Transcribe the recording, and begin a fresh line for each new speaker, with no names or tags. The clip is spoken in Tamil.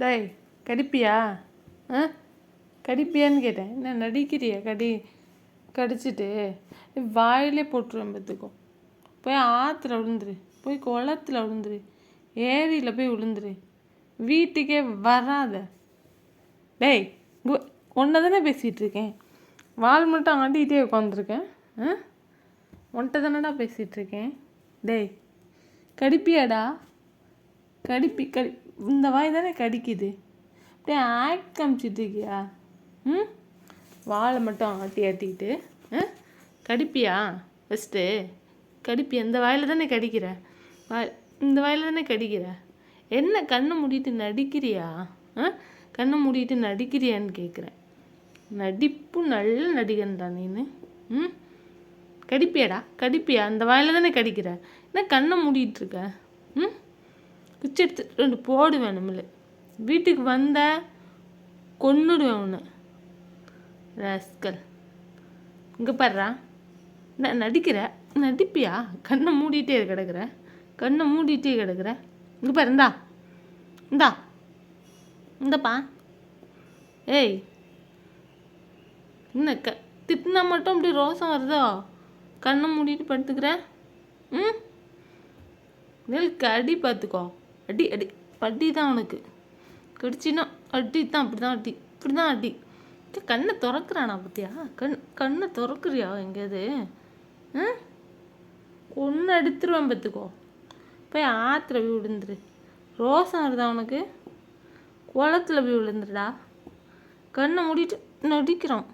டேய் கடிப்பியா? ஆ? கடிப்பியான்னு கேட்டேன். என்ன நடிக்கிறியா? கடி கடிச்சிட்டு. வாயிலே போட்டுருவேன் பார்த்துக்கோ. போய் ஆற்றுல விழுந்துரு. போய் குளத்துல விழுந்துரு. ஏரியில் போய் விழுந்துரு. வீட்டுக்கே வராத. டேய் ஒன்றை தானே பேசிகிட்டு இருக்கேன். வால் மட்டும் ஆண்டிகிட்டே உட்காந்துருக்கேன் ஆ? ஒன்ட்ட தானடா பேசிகிட்டு இருக்கேன். டேய் கடிப்பியாடா? கடிப்பி கடி இந்த வாய் தானே கடிக்குது? அப்படியே ஆக்ட் காமிச்சிட்டு இருக்கியா? ம்? வாழை மட்டும் ஆட்டி ஆட்டிக்கிட்டு ஆ? கடிப்பியா? ஃபஸ்ட்டு கடிப்பி இந்த வாயில் தானே கடிக்கிற? வாய் இந்த வாயில் தானே கடிக்கிற? என்ன கண்ணை மூடிட்டு நடிக்கிறியா? ஆ? கண்ணை மூடிட்டு நடிக்கிறியான்னு கேட்குறேன் நடிப்பு நல்ல நடிகன்டா நீனு. ம்? கடிப்பியாடா? கடிப்பியா? அந்த வாயில் தானே கடிக்கிற? என்ன கண்ணை மூடிட்டு இருக்க? குச்சி எடுத்து ரெண்டு போடுவேன் நம்மள. வீட்டுக்கு வந்த கொன்னுடுவேன் உன்னை ராஸ்கல். இங்கே பாடுறா நான் நடிக்கிற? நடிப்பியா? கண்ணை மூடிட்டே கிடக்குற. கண்ணை மூடிட்டே கிடக்குற. இங்கே பாரு இந்தா. இந்தா. இந்தப்பா. ஏய். என்ன க திட்டினா மட்டும் இப்படி ரோசம் வருதோ? கண்ணை மூடிட்டு படுத்துக்கிற? ம்? நெல் கடி பார்த்துக்கோ. அடி அடி. அடி தான் அவனுக்கு. கடிச்சின்னா அடி தான் அப்படி தான் அடி. இப்படி தான் அடி கண்ணை திறக்கிறானா பார்த்தியா கண் கண்ணை திறக்குறியா எங்கேயாவது? ஒன்று எடுத்துருவேன் பார்த்துக்கோ. போய் ஆற்றுல போய் விழுந்துரு. ரோசம் வருதா உனக்கு? குளத்துல போய் விழுந்துருடா. கண்ணை மூடிட்டு நடிக்கிறான்.